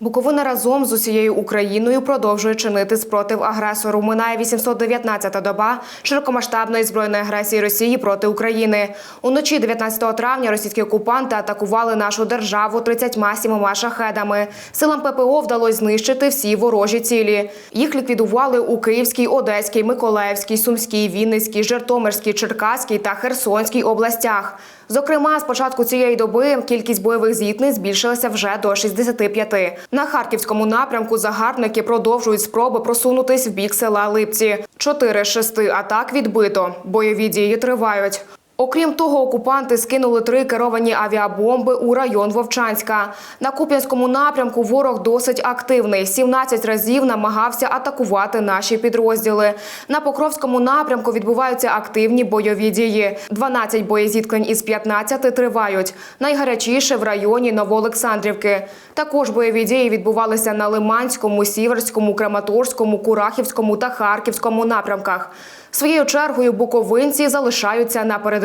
Буковина разом з усією Україною продовжує чинити спротив агресору. Минає 819-та доба широкомасштабної збройної агресії Росії проти України. Уночі 19 травня російські окупанти атакували нашу державу 37 шахедами. Силам ППО вдалося знищити всі ворожі цілі. Їх ліквідували у Київській, Одеській, Миколаївській, Сумській, Вінницькій, Житомирській, Черкаській та Херсонській областях. Зокрема, з початку цієї доби кількість бойових зіткнень збільшилася вже до 65. На харківському напрямку загарбники продовжують спроби просунутись в бік села Липці. Чотири шести атак відбито. Бойові дії тривають. Окрім того, окупанти скинули три керовані авіабомби у район Вовчанська. На Куп'янському напрямку ворог досить активний. 17 разів намагався атакувати наші підрозділи. На Покровському напрямку відбуваються активні бойові дії. 12 боєзіткнень із 15 тривають. Найгарячіше в районі Новоолександрівки. Також бойові дії відбувалися на Лиманському, Сіверському, Краматорському, Курахівському та Харківському напрямках. Своєю чергою буковинці залишаються на